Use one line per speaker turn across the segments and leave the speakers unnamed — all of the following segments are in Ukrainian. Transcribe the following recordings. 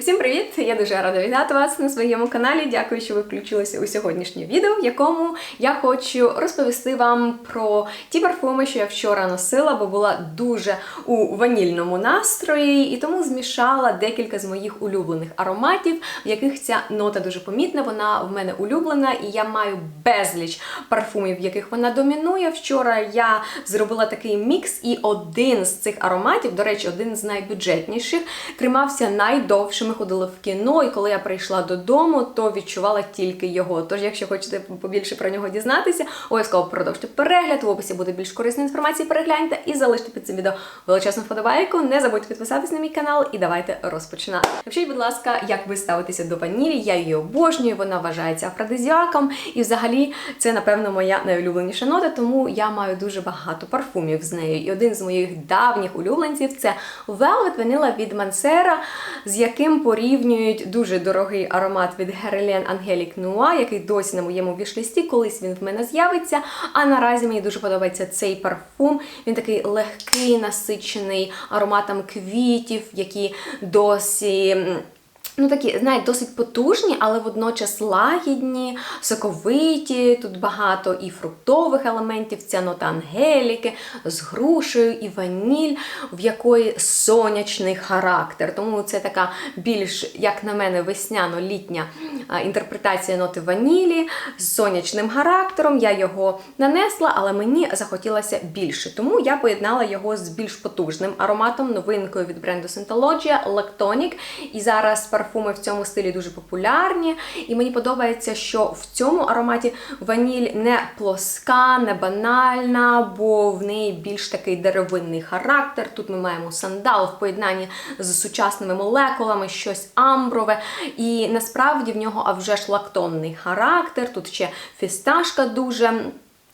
Усім привіт! Я дуже рада вітати вас на своєму каналі. Дякую, що ви включилися у сьогоднішнє відео, в якому я хочу розповісти вам про ті парфуми, що я вчора носила, бо була дуже у ванільному настрої, і тому змішала декілька з моїх улюблених ароматів, в яких ця нота дуже помітна. Вона в мене улюблена, і я маю безліч парфумів, в яких вона домінує. Вчора я зробила такий мікс, і один з цих ароматів, до речі, один з найбюджетніших, тримався найдовше. Ми ходили в кіно, і коли я прийшла додому, то відчувала тільки його. Тож, якщо хочете побільше про нього дізнатися, обов'язково продовжте перегляд. В описі буде більш корисної інформації. Перегляньте і залиште під цим відео величезну вподобайку. Не забудьте підписатись на мій канал і давайте розпочинати. Напишіть, будь ласка, як ви ставитеся до ванілі. Я її обожнюю, вона вважається афродизіаком. І взагалі це, напевно, моя найулюбленіша нота, тому я маю дуже багато парфумів з нею. І один з моїх давніх улюбленців це Velvet Vanilla від Mancera, з яким порівнюють дуже дорогий аромат від Guerlain Angelic Noir, який досі на моєму вішлісті, колись він в мене з'явиться. А наразі мені дуже подобається цей парфум. Він такий легкий, насичений ароматом квітів, які досі. Ну, такі, знаєте, досить потужні, але водночас лагідні, соковиті. Тут багато і фруктових елементів, ця нота ангеліки з грушею і ваніль, в якої сонячний характер. Тому це така більш, як на мене, весняно-літня інтерпретація ноти ванілі з сонячним характером. Я його нанесла, але мені захотілося більше. Тому я поєднала його з більш потужним ароматом, новинкою від бренду Scientology Lactonic. І зараз парфуми в цьому стилі дуже популярні. І мені подобається, що в цьому ароматі ваніль не плоска, не банальна, бо в неї більш такий деревинний характер. Тут ми маємо сандал в поєднанні з сучасними молекулами, щось амброве. І насправді в нього а вже ж лактонний характер. Тут ще фісташка дуже.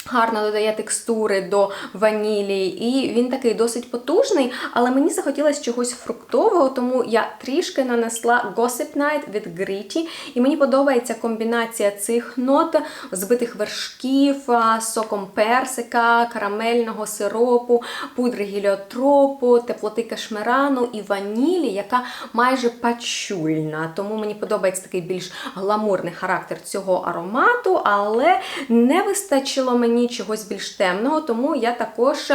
Гарно додає текстури до ванілі, і він такий досить потужний, але мені захотілося чогось фруктового, тому я трішки нанесла Gossip Night від Gritty. І мені подобається комбінація цих нот, збитих вершків, соком персика, карамельного сиропу, пудри гіліотропу, теплоти кашмирану і ванілі, яка майже пачульна. Тому мені подобається такий більш гламурний характер цього аромату, але не вистачило мені чогось більш темного, тому я також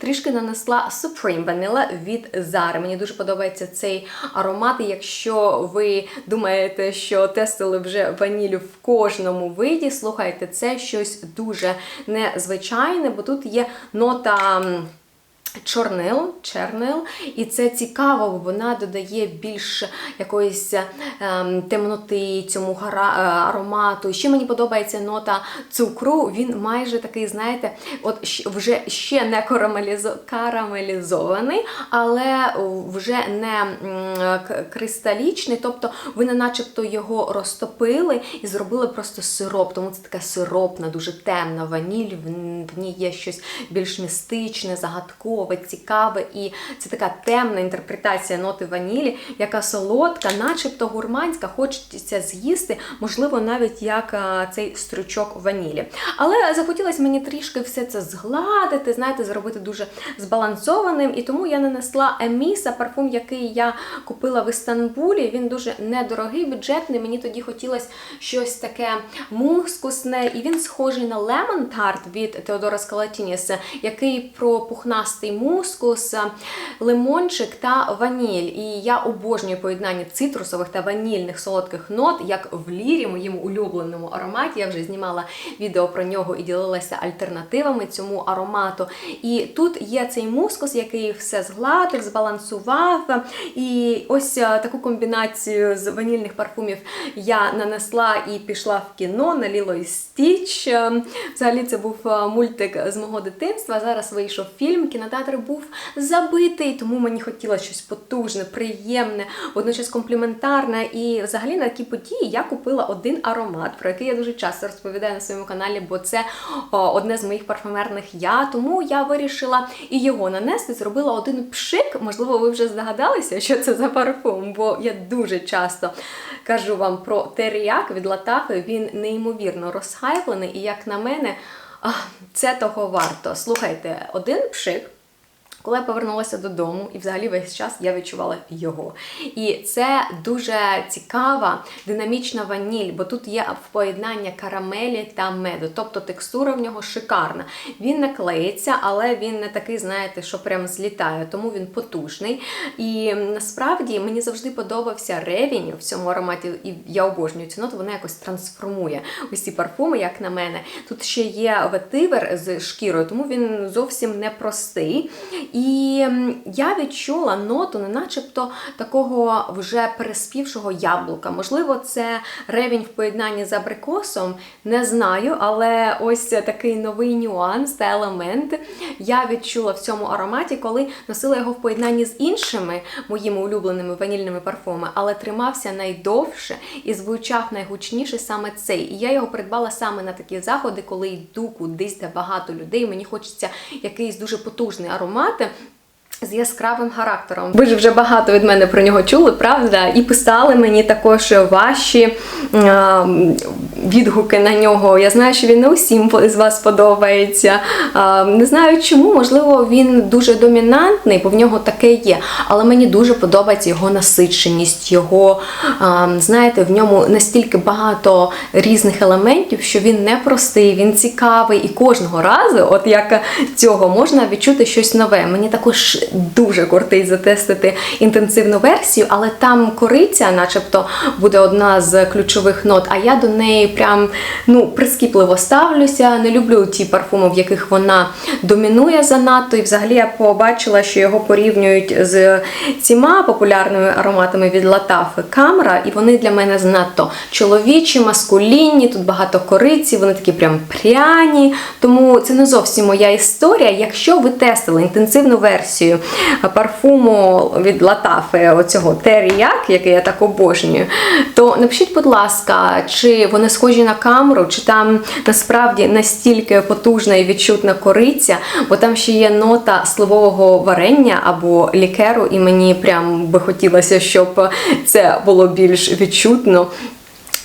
трішки нанесла Supreme Vanilla від Zara. Мені дуже подобається цей аромат. І якщо ви думаєте, що тестили вже ванілю в кожному виді, слухайте, це щось дуже незвичайне, бо тут є нота. Чорнил, чернил, і це цікаво, бо вона додає більш якоїсь ем, темноти цьому гара, е, аромату. Ще мені подобається нота цукру. Він майже такий, знаєте, от вже ще не карамелізо, карамелізований, але вже не кристалічний. Тобто ви не начебто його розтопили і зробили просто сироп. Тому це така сиропна, дуже темна ваніль. В ній є щось більш містичне, загадкове, цікаве. І це така темна інтерпретація ноти ванілі, яка солодка, начебто гурманська, хочеться з'їсти, можливо, навіть як а, цей стручок ванілі. Але захотілося мені трішки все це згладити, знаєте, зробити дуже збалансованим. І тому я нанесла Еміса, парфум, який я купила в Істанбулі. Він дуже недорогий, бюджетний. Мені тоді хотілося щось таке мускусне, і він схожий на Lemon Tart від Теодора Скалатініс, який про пухнастий мускус, лимончик та ваніль. І я обожнюю поєднання цитрусових та ванільних солодких нот, як в лірі, моєму улюбленому ароматі. Я вже знімала відео про нього і ділилася альтернативами цьому аромату. І тут є цей мускус, який все згладив, збалансував. І ось е, таку комбінацію з ванільних парфумів я нанесла і пішла в кіно на Ліло і Стіч. Е, Взагалі це був е, мультик з мого дитинства. Зараз вийшов фільм. Кінотеатр був забитий, тому мені хотілося щось потужне, приємне, водночас компліментарне. І взагалі на такі події я купила один аромат, про який я дуже часто розповідаю на своєму каналі, бо це одне з моїх парфумерних я. Тому я вирішила і його нанести. Зробила один пшик. Можливо, ви вже здогадалися, що це за парфум, бо я дуже часто кажу вам про теріак від Латафи. Він неймовірно розхайплений, і як на мене, це того варто. Слухайте, один пшик. Коли я повернулася додому, і взагалі весь час я відчувала його. І це дуже цікава динамічна ваніль, бо тут є в поєднання карамелі та меду. Тобто текстура в нього шикарна. Він не клеїться, але він не такий, знаєте, що прям злітає, тому він потужний. І насправді мені завжди подобався ревінь в цьому ароматі, і я обожнюю цю ноту, вона якось трансформує усі парфуми, як на мене. Тут ще є ветивер з шкірою, тому він зовсім непростий. І я відчула ноту, не начебто такого вже переспівшого яблука. Можливо, це ревінь в поєднанні з абрикосом, не знаю, але ось такий новий нюанс та елемент я відчула в цьому ароматі, коли носила його в поєднанні з іншими моїми улюбленими ванільними парфумами, але тримався найдовше і звучав найгучніше саме цей. І я його придбала саме на такі заходи, коли йду кудись, де багато людей. Мені хочеться якийсь дуже потужний аромат. З яскравим характером. Ви ж вже багато від мене про нього чули, правда? І писали мені також ваші е, відгуки на нього. Я знаю, що він не усім з вас подобається. Не знаю чому, можливо, він дуже домінантний, бо в нього таке є. Але мені дуже подобається його насиченість, його, знаєте, в ньому настільки багато різних елементів, що він непростий, він цікавий. І кожного разу, от як цього, можна відчути щось нове. Мені також дуже кортить затестити інтенсивну версію, але там кориця, начебто, буде одна з ключових нот, а я до неї прям ну, прискіпливо ставлюся. Не люблю ті парфуми, в яких вона домінує занадто. І взагалі я побачила, що його порівнюють з цими популярними ароматами від Латафи Камера, і вони для мене занадто чоловічі, маскулінні, тут багато кориці, вони такі прям пряні. Тому це не зовсім моя історія. Якщо ви тестили інтенсивну версію парфуму від Латафи, оцього Теріяк, який я так обожнюю, то напишіть, будь ласка, чи вони схожі на камеру, чи там насправді настільки потужна і відчутна кориця, бо там ще є нота сливового варення або лікеру, і мені прям би хотілося, щоб це було більш відчутно.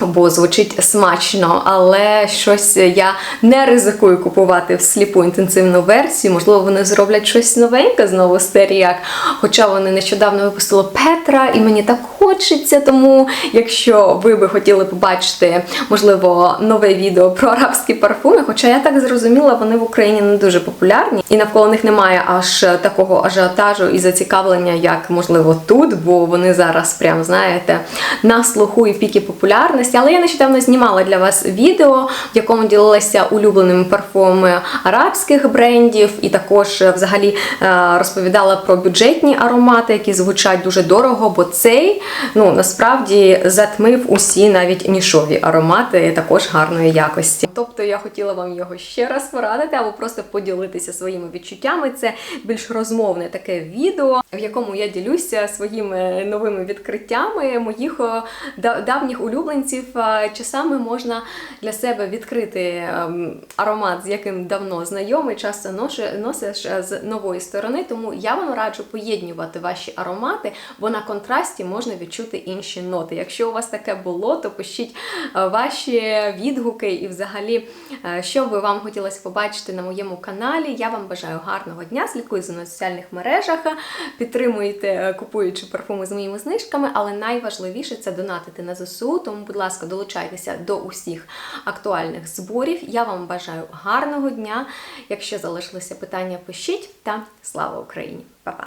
Бо звучить смачно, але щось я не ризикую купувати в сліпу інтенсивну версію. Можливо, вони зроблять щось новеньке знову з Хоча вони нещодавно випустили Петра, і мені так хочеться. Тому, якщо ви би хотіли побачити, можливо, нове відео про арабські парфуми, хоча я так зрозуміла, вони в Україні не дуже популярні, і навколо них немає аж такого ажіотажу і зацікавлення, як можливо тут, бо вони зараз, прям знаєте, на слуху і піки популярності. Але я нещодавно знімала для вас відео, в якому ділилася улюбленими парфумами арабських брендів, і також е, взагалі е, розповідала про бюджетні аромати, які звучать дуже дорого, бо цей ну насправді затмив усі навіть нішові аромати, також гарної якості. Тобто я хотіла вам його ще раз порадити, або просто поділитися своїми відчуттями. Це більш розмовне таке відео, в якому я ділюся своїми новими відкриттями моїх е, давніх улюбленців. Е, Часами можна для себе відкрити ем, аромат, з яким давно знайомий, часто носиш е, з нової сторони. Тому я вам раджу поєднувати ваші аромати, бо на контрасті можна відчути інші ноти. Якщо у вас таке було, то пишіть е, ваші відгуки і взагалі, е, що би вам хотілося побачити на моєму каналі. Я вам бажаю гарного дня, слідкуйте в соціальних мережах, підтримуйте, е, купуючи парфуми з моїми знижками, але найважливіше це донатити на ЗСУ. Тому, будь ласка, долучайтеся до усіх актуальних зборів. Я вам бажаю гарного дня. Якщо залишилися питання, пишіть та слава Україні! Па-па!